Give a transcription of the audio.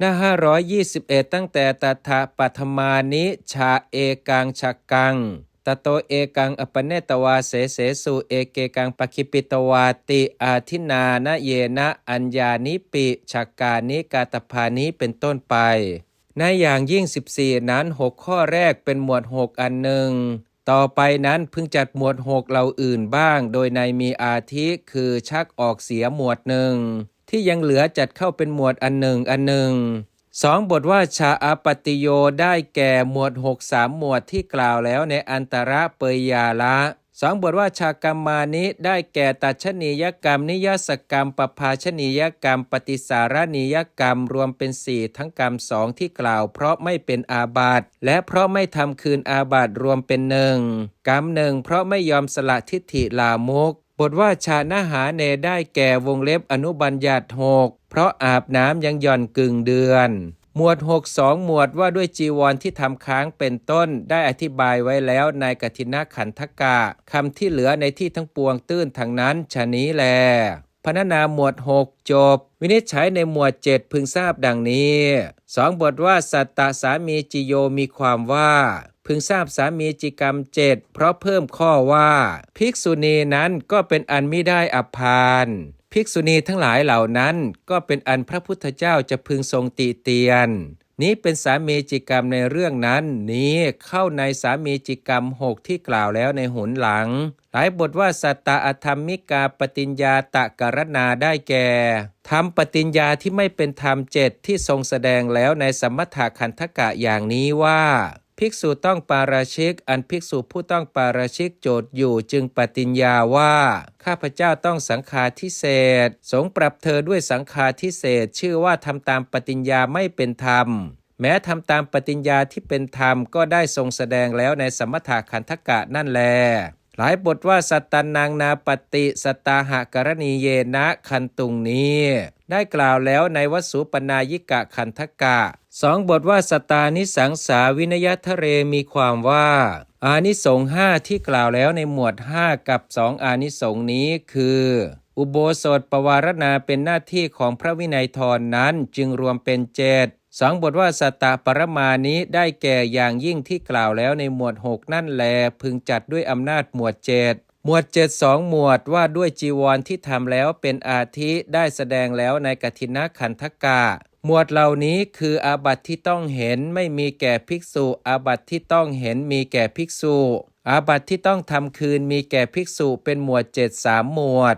หน้า 521 ตั้งแต่ตถาปัทมานิชาเอกังชักกังตโตเอกังอปเนตวาเสเสสุเอเกกังปคิปิตวาติอาทินานะเยนะอัญญานิปิชักกานิกาตภานิเป็นต้นไป ในอย่างยิ่ง 14 นั้น 6 ข้อแรกเป็นหมวด 6 อันหนึ่ง ต่อไปนั้นพึงจัดหมวด 6 เหล่าอื่นบ้าง โดยในมีอาทิคือชักออกเสียหมวดหนึ่ง ที่ยังเหลือจัดเข้าเป็นหมวดอันหนึ่งอันหนึ่งสองบทว่าชาอาปติโยได้แก่หมวดหกสามหมวดที่กล่าวแล้วในอันตระเปยยาละสองบทว่าชากรรมานิได้แก่ตัชนียกรรม นิยสกรรมปภาชนียกรรม ปฏิสารนียกรรมรวมเป็นสี่ทั้งกรรมสองที่กล่าว เพราะไม่เป็นอาบัติและเพราะไม่ทำคืนอาบัติรวมเป็นหนึ่งกรรมหนึ่งเพราะไม่ยอมสละทิฏฐิลามก บทว่าชาณหาเนได้แก่วงเล็บอนุบัญญัติหกเพราะอาบน้ำยังหย่อนกึ่งเดือน หมวด 6 2 หมวดว่าด้วยจีวรที่ทำค้างเป็นต้นได้อธิบายไว้แล้วในกทินขันธกะคำที่เหลือในที่ทั้งปวงตื้นทางนั้นชะนี้แล พรรณนาหมวด 6 จบ วินิจฉัยในหมวด 7 พึงทราบดังนี้สองบทว่าสัตตสามีจิโยมีความว่า พึงทราบสามีจิกรรมเจ็ดเพราะเพิ่มข้อว่า ภิกษุณีนั้นก็เป็นอันไม่ได้อภานภิกษุณีทั้งหลายเหล่านั้นก็เป็นอันพระพุทธเจ้าจะพึงทรงติเตียน นี้เป็นสามีจิกรรมในเรื่องนั้น นี้เข้าในสามีจิกรรมหกที่กล่าวแล้วในหุนหลัง หลายบทว่าสัตตาอธรรมิกาปฏิญญาตะกรณาได้แก่ทำปฏิญญาที่ไม่เป็นธรรมเจ็ดที่ทรงแสดงแล้วในสมถะคันธกะอย่างนี้ว่า ภิกษุต้องปาราชิก อันภิกษุผู้ต้องปาราชิกโจทย์อยู่จึงปฏิญญาว่า ข้าพเจ้าต้องสังฆาทิเศษ สงปรับเธอด้วยสังฆาทิเศษชื่อว่าทำตามปฏิญญาไม่เป็นธรรม แม้ทำตามปฏิญญาที่เป็นธรรมก็ได้ทรงแสดงแล้วในสมถะคันธกะนั่นแล หลายบทว่าสัตตนางนาปฏิสตตาหกรณีเยนะคันตุงนี้ได้กล่าวแล้วในวสุปนายิกะคันธกะสองบทว่าสตานิสังสาวินยทะเรมีความว่า อานิสงส์ห้าที่กล่าวแล้วในหมวด 5 กับสองอานิสงส์นี้คือ อุโบสถปวารณาเป็นหน้าที่ของพระวินัยทรนนั้นจึงรวมเป็นเจ็ด สองบทว่าสตตะปรมานี้ได้แก่อย่างยิ่งที่กล่าวแล้วในหมวด 6 นั่นแล พึงจัดด้วยอำนาจหมวดเจ็ดหมวดเจ็ดสองหมวดว่าด้วยจีวรที่ทำแล้วเป็นอาทิได้แสดงแล้วในกฐินขันธกะหมวดเหล่านี้คืออาบัติที่ต้องเห็นไม่มีแก่ภิกษุ อาบัติที่ต้องเห็นมีแก่ภิกษุ อาบัติที่ต้องทำคืนมีแก่ภิกษุเป็นหมวดเจ็ดสามหมวด